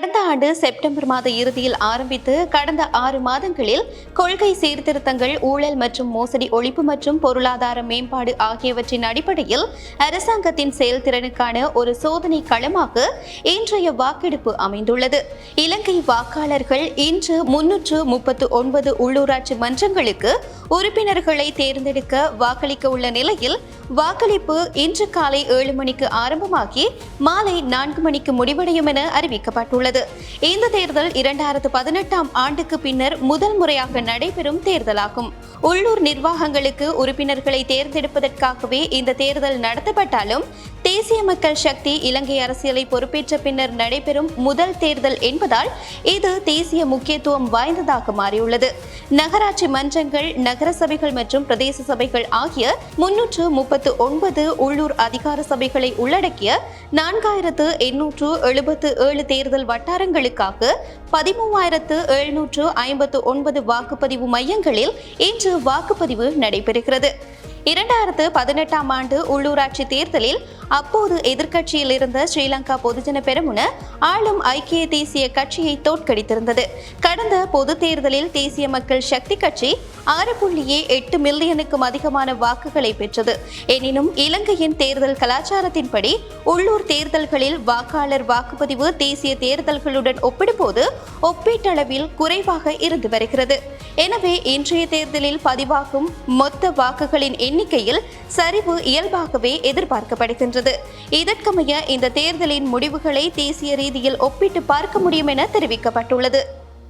கடந்த ஆண்டு செப்டம்பர் மாத இறுதியில் ஆரம்பித்து கடந்த ஆறு மாதங்களில் கொள்கை சீர்திருத்தங்கள் ஊழல் மற்றும் மோசடி ஒழிப்பு மற்றும் பொருளாதார மேம்பாடு ஆகியவற்றின் அடிப்படையில் அரசாங்கத்தின் செயல்திறனுக்கான ஒரு சோதனை களமாக இன்றைய வாக்கெடுப்பு அமைந்துள்ளது. இலங்கை வாக்காளர்கள் இன்று முன்னூற்று முப்பத்து ஒன்பது உள்ளூராட்சி மன்றங்களுக்கு உறுப்பினர்களை தேர்ந்தெடுக்க வாக்களிக்க உள்ள நிலையில் வாக்களிப்பு இன்று காலை ஏழு மணிக்கு ஆரம்பமாகி மாலை நான்கு மணிக்கு முடிவடையும் என அறிவிக்கப்பட்டுள்ளது. இந்த தேர்தல் இரண்டாயிரத்து பதினெட்டாம் ஆண்டுக்கு பின்னர் முதல் முறையாக நடைபெறும் தேர்தலாகும். உள்ளூர் நிர்வாகங்களுக்கு உறுப்பினர்களை தேர்ந்தெடுப்பதற்காகவே இந்த தேர்தல் நடத்தப்பட்டாலும் தேசிய மக்கள் சக்தி இலங்கை அரசியலை பொறுப்பேற்ற பின்னர் நடைபெறும் முதல் தேர்தல் என்பதால் இது தேசிய முக்கியத்துவம் வாய்ந்ததாக மாறியுள்ளது. நகராட்சி மன்றங்கள் நகர சபைகள் மற்றும் பிரதேச சபைகள் ஆகிய முன்னூற்று முப்பத்து ஒன்பது உள்ளூர் அதிகார சபைகளை உள்ளடக்கிய நான்காயிரத்து எண்ணூற்று எழுபத்து ஏழு தேர்தல் வட்டாரங்களுக்காக பதிமூவாயிரத்து எழுநூற்று ஐம்பத்து ஒன்பது வாக்குப்பதிவு மையங்களில் இன்று வாக்குப்பதிவு நடைபெறுகிறது. இரண்டாயிரத்து பதினெட்டாம் ஆண்டு உள்ளூராட்சி தேர்தலில் அப்போது எதிர்க்கட்சியில் இருந்த ஸ்ரீலங்கா பொதுஜன பெருமுன ஆளும் ஐக்கிய தேசிய கட்சியை தோற்கடித்திருந்தது. கடந்த பொது தேர்தலில் தேசிய மக்கள் சக்தி கட்சி ஆறு புள்ளியே எட்டு மில்லியனுக்கும் அதிகமான வாக்குகளை பெற்றது. எனினும் இலங்கையின் தேர்தல் கலாச்சாரத்தின்படி உள்ளூர் தேர்தல்களில் வாக்காளர் வாக்குப்பதிவு தேசிய தேர்தல்களுடன் ஒப்பிடும்போது ஒப்பீட்டளவில் குறைவாக இருந்து வருகிறது. எனவே இன்றைய தேர்தலில் பதிவாகும் மொத்த வாக்குகளின் எண்ணிக்கையில் சரிவு இயல்பாகவே எதிர்பார்க்கப்படுகின்றது. இதற்கமைய இந்த தேர்தலின் முடிவுகளை தேசிய ரீதியில் ஒப்பிட்டு பார்க்க முடியும் என தெரிவிக்கப்பட்டுள்ளது.